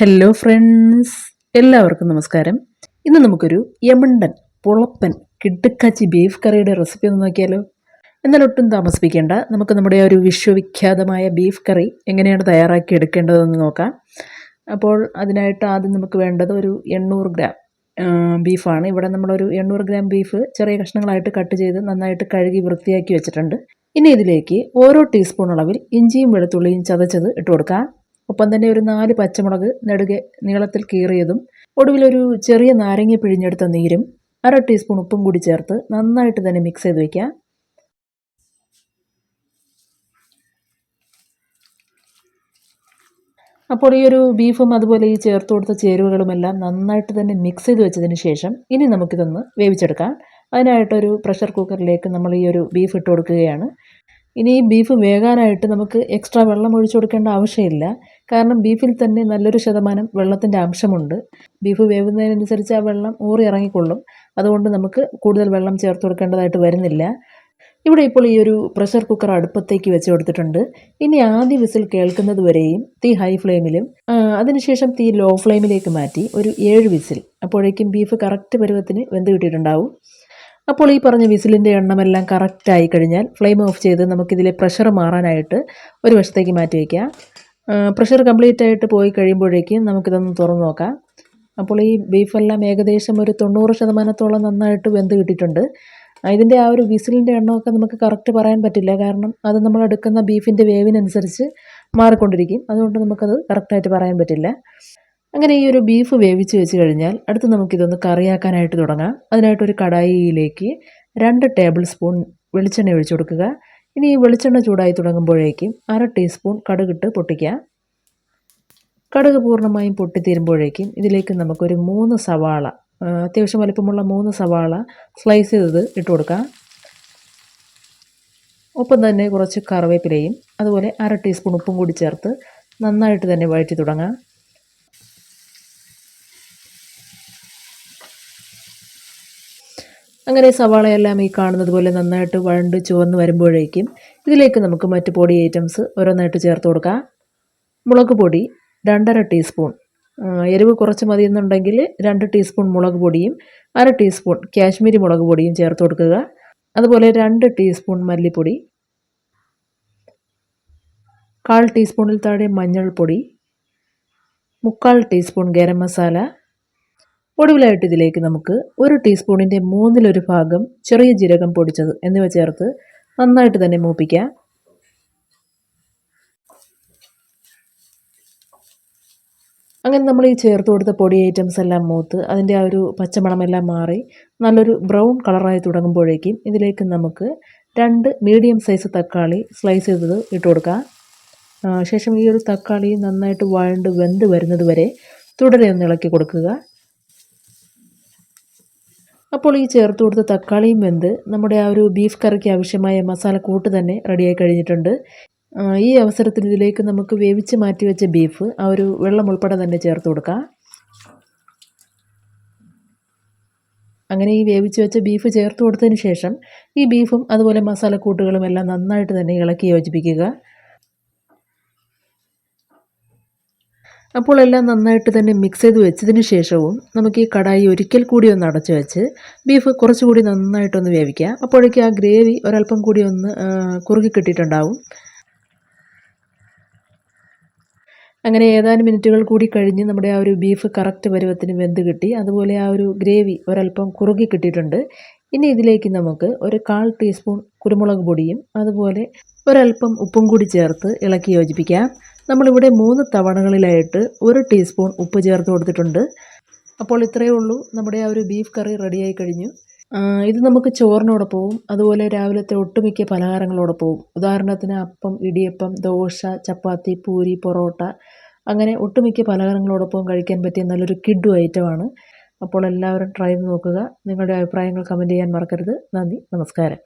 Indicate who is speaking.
Speaker 1: Hello friends എല്ലാവർക്കും നമസ്കാരം. ഇന്ന് നമുക്കൊരു യമണ്ടൻ പുളപ്പൻ കിടുക്കാച്ചി ബീഫ് കറിയുടെ റെസിപ്പി ഒന്ന് നോക്കിയാലോ? എന്നാൽ ഒട്ടും താമസിപ്പിക്കേണ്ട. നമുക്ക് നമ്മുടെ ഒരു വിശ്വവിഖ്യാതമായ ബീഫ് കറി എങ്ങനെയാണ് തയ്യാറാക്കി എടുക്കേണ്ടതെന്ന് നോക്കാം. അപ്പോൾ അതിനായിട്ട് ആദ്യം നമുക്ക് വേണ്ടത് ഒരു എണ്ണൂറ് ഗ്രാം ബീഫാണ് ഇവിടെ നമ്മളൊരു എണ്ണൂറ് ഗ്രാം ബീഫ് ചെറിയ കഷ്ണങ്ങളായിട്ട് കട്ട് ചെയ്ത് നന്നായിട്ട് കഴുകി വൃത്തിയാക്കി വെച്ചിട്ടുണ്ട്. ഇനി ഇതിലേക്ക് ഓരോ ടീസ്പൂൺ അളവിൽ ഇഞ്ചിയും വെളുത്തുള്ളിയും ചതച്ചത് ഇട്ട് കൊടുക്കാം. ഒപ്പം തന്നെ ഒരു നാല് പച്ചമുളക് നെടുകെ നീളത്തിൽ കീറിയതും ഒടുവിലൊരു ചെറിയ നാരങ്ങ പിഴിഞ്ഞെടുത്ത നീരും അര ടീസ്പൂൺ ഉപ്പും കൂടി ചേർത്ത് നന്നായിട്ട് തന്നെ മിക്സ് ചെയ്ത് വയ്ക്കുക അപ്പോൾ ഈ ഒരു ബീഫും അതുപോലെ ഈ ചേർത്ത് കൊടുത്ത ചേരുവകളുമെല്ലാം നന്നായിട്ട് തന്നെ മിക്സ് ചെയ്ത് വെച്ചതിന് ശേഷം ഇനി നമുക്കിതൊന്ന് വേവിച്ചെടുക്കാം. അതിനായിട്ടൊരു പ്രഷർ കുക്കറിലേക്ക് നമ്മൾ ഈ ഒരു ബീഫ് ഇട്ട് കൊടുക്കുകയാണ്. ഇനി ഈ ബീഫ് വേകാനായിട്ട് നമുക്ക് എക്സ്ട്രാ വെള്ളം ഒഴിച്ചു കൊടുക്കേണ്ട ആവശ്യമില്ല. കാരണം ബീഫിൽ തന്നെ നല്ലൊരു ശതമാനം വെള്ളത്തിന്റെ അംശമുണ്ട്. ബീഫ് വേവുന്നതിനനുസരിച്ച് ആ വെള്ളം ഊറി ഇറങ്ങിക്കൊള്ളും. അതുകൊണ്ട് നമുക്ക് കൂടുതൽ വെള്ളം ചേർത്ത് കൊടുക്കേണ്ടതായിട്ട് വരുന്നില്ല. ഇവിടെ ഇപ്പോൾ ഈ ഒരു പ്രഷർ കുക്കർ അടുപ്പത്തേക്ക് വെച്ച് കൊടുത്തിട്ടുണ്ട്. ഇനി ആദ്യ വിസിൽ കേൾക്കുന്നത് വരെയും തീ ഹൈ ഫ്ലെയിമിലും അതിനുശേഷം തീ ലോ ഫ്ലെയിമിലേക്ക് മാറ്റി ഒരു ഏഴ് വിസിൽ. അപ്പോഴേക്കും ബീഫ് കറക്റ്റ് പരുവത്തിന് വെന്ത് കിട്ടിയിട്ടുണ്ടാവും. അപ്പോൾ ഈ പറഞ്ഞ വിസിലിന്റെ എണ്ണമെല്ലാം കറക്റ്റായി കഴിഞ്ഞാൽ ഫ്ലെയിം ഓഫ് ചെയ്ത് നമുക്കിതിലെ പ്രഷർ മാറാനായിട്ട് ഒരു വശത്തേക്ക് മാറ്റി വയ്ക്കാം. പ്രഷർ കംപ്ലീറ്റ് ആയിട്ട് പോയി കഴിയുമ്പോഴേക്കും നമുക്കിതൊന്ന് തുറന്ന് നോക്കാം. അപ്പോൾ ഈ ബീഫെല്ലാം ഏകദേശം ഒരു തൊണ്ണൂറ് ശതമാനത്തോളം നന്നായിട്ട് വെന്ത് കിട്ടിയിട്ടുണ്ട്. ഇതിന്റെ ആ ഒരു വിസിലിന്റെ എണ്ണമൊക്കെ നമുക്ക് കറക്റ്റ് പറയാൻ പറ്റില്ല. കാരണം അത് നമ്മൾ എടുക്കുന്ന ബീഫിന്റെ വേവിനനുസരിച്ച് മാറിക്കൊണ്ടിരിക്കും. അതുകൊണ്ട് നമുക്കത് കറക്റ്റായിട്ട് പറയാൻ പറ്റില്ല. അങ്ങനെ ഈ ഒരു ബീഫ് വേവിച്ച് വെച്ച് കഴിഞ്ഞാൽ അടുത്ത് നമുക്കിതൊന്ന് കറിയാക്കാനായിട്ട് തുടങ്ങാം. അതിനായിട്ടൊരു കടായിയിലേക്ക് രണ്ട് ടേബിൾ സ്പൂൺ വെളിച്ചെണ്ണ ഒഴിച്ചു കൊടുക്കുക. ഇനി ഈ വെളിച്ചെണ്ണ ചൂടായി തുടങ്ങുമ്പോഴേക്കും അര ടീസ്പൂൺ കടുകിട്ട് പൊട്ടിക്കുക. കടുക് പൂർണമായും പൊട്ടിത്തീരുമ്പോഴേക്കും ഇതിലേക്ക് നമുക്കൊരു മൂന്ന് സവാള അത്യാവശ്യം വലിപ്പമുള്ള മൂന്ന് സവാള സ്ലൈസ് ചെയ്തത് ഇട്ട് കൊടുക്കാം. ഒപ്പം തന്നെ കുറച്ച് കറിവേപ്പിലയും അതുപോലെ അര ടീസ്പൂൺ ഉപ്പും കൂടി ചേർത്ത് നന്നായിട്ട് തന്നെ വഴറ്റി തുടങ്ങാം. അങ്ങനെ സവാളയെല്ലാം ഈ കാണുന്നത് പോലെ നന്നായിട്ട് വഴണ്ട് ചുവന്ന് വരുമ്പോഴേക്കും ഇതിലേക്ക് നമുക്ക് മറ്റ് പൊടി ഐറ്റംസ് ഓരോന്നായിട്ട് ചേർത്ത് കൊടുക്കാം. മുളക് പൊടി രണ്ടര ടീസ്പൂൺ എരിവ് കുറച്ച് മതി എന്നുണ്ടെങ്കിൽ രണ്ട് ടീസ്പൂൺ മുളക് പൊടിയും അര ടീസ്പൂൺ കാശ്മീരി മുളക് പൊടിയും ചേർത്ത് കൊടുക്കുക. അതുപോലെ രണ്ട് ടീസ്പൂൺ മല്ലിപ്പൊടി കാൽ ടീസ്പൂണിൽ താഴെ മഞ്ഞൾപ്പൊടി മുക്കാൽ ടീസ്പൂൺ ഗരം മസാല ഒടുവിലായിട്ട് ഇതിലേക്ക് നമുക്ക് ഒരു ടീസ്പൂണിന്റെ മൂന്നിലൊരു ഭാഗം ചെറിയ ജീരകം പൊടിച്ചത് എന്നിവ ചേർത്ത് നന്നായിട്ട് തന്നെ മൂപ്പിക്കാം. അങ്ങനെ നമ്മൾ ഈ ചേർത്ത് കൊടുത്ത പൊടി ഐറ്റംസ് എല്ലാം മൂത്ത് അതിന്റെ ആ ഒരു പച്ചമണമെല്ലാം മാറി നല്ലൊരു ബ്രൗൺ കളറായി തുടങ്ങുമ്പോഴേക്കും ഇതിലേക്ക് നമുക്ക് രണ്ട് മീഡിയം സൈസ് തക്കാളി സ്ലൈസ് ചെയ്തത് ഇട്ട് കൊടുക്കാം. ശേഷം ഈ ഒരു തക്കാളി നന്നായിട്ട് വഴണ്ട് വെന്ത് വരുന്നത് വരെ തുടരെ ഒന്ന് ഇളക്കി കൊടുക്കുക. അപ്പോൾ ഈ ചേർത്ത് കൊടുത്ത തക്കാളിയും വെന്ത് നമ്മുടെ ആ ഒരു ബീഫ് കറിക്ക് ആവശ്യമായ മസാല കൂട്ട് തന്നെ റെഡിയായി കഴിഞ്ഞിട്ടുണ്ട്. ഈ അവസരത്തിൽ ഇതിലേക്ക് നമുക്ക് വേവിച്ച് മാറ്റി വെച്ച ബീഫ് ആ ഒരു വെള്ളം ഉൾപ്പെടെ തന്നെ ചേർത്ത് കൊടുക്കാം. അങ്ങനെ ഈ വേവിച്ച് വെച്ച ബീഫ് ചേർത്ത് കൊടുത്തതിന് ശേഷം ഈ ബീഫും അതുപോലെ മസാലക്കൂട്ടുകളും എല്ലാം നന്നായിട്ട് തന്നെ ഇളക്കി യോജിപ്പിക്കുക. അപ്പോൾ എല്ലാം നന്നായിട്ട് തന്നെ മിക്സ് ചെയ്ത് വെച്ചതിന് ശേഷവും നമുക്ക് ഈ കടായി ഒരിക്കൽ കൂടി ഒന്ന് അടച്ചു വെച്ച് ബീഫ് കുറച്ചുകൂടി നന്നായിട്ടൊന്ന് വേവിക്കുക അപ്പോഴേക്കും ആ ഗ്രേവി ഒരല്പം കൂടി ഒന്ന് കുറുകി കിട്ടിയിട്ടുണ്ടാവും. അങ്ങനെ ഏതാനും മിനിറ്റുകൾ കൂടി കഴിഞ്ഞ് നമ്മുടെ ആ ഒരു ബീഫ് കറക്റ്റ് പരുവത്തിന് വെന്ത് കിട്ടി. അതുപോലെ ആ ഒരു ഗ്രേവി ഒരല്പം കുറുകി കിട്ടിയിട്ടുണ്ട്. ഇനി ഇതിലേക്ക് നമുക്ക് ഒരു കാൽ ടീസ്പൂൺ കുരുമുളക് പൊടിയും അതുപോലെ ഒരല്പം ഉപ്പും കൂടി ചേർത്ത് ഇളക്കി യോജിപ്പിക്കാം. നമ്മളിവിടെ മൂന്ന് തവണകളിലായിട്ട് ഒരു ടീസ്പൂൺ ഉപ്പ് ചേർത്ത് കൊടുത്തിട്ടുണ്ട്. അപ്പോൾ ഇത്രയേ ഉള്ളൂ. നമ്മുടെ ആ ഒരു ബീഫ് കറി റെഡിയായി കഴിഞ്ഞു. ഇത് നമുക്ക് ചോറിനോടൊപ്പവും അതുപോലെ രാവിലത്തെ ഒട്ടുമിക്ക പലഹാരങ്ങളോടൊപ്പവും. ഉദാഹരണത്തിന് അപ്പം ഇടിയപ്പം ദോശ ചപ്പാത്തി പൂരി പൊറോട്ട അങ്ങനെ ഒട്ടുമിക്ക പലഹാരങ്ങളോടൊപ്പം കഴിക്കാൻ പറ്റിയ നല്ലൊരു കിഡു ഐറ്റമാണ് അപ്പോൾ എല്ലാവരും ട്രൈ ചെയ്ത് നോക്കുക. നിങ്ങളുടെ അഭിപ്രായങ്ങൾ കമന്റ് ചെയ്യാൻ മറക്കരുത്. നന്ദി. നമസ്കാരം.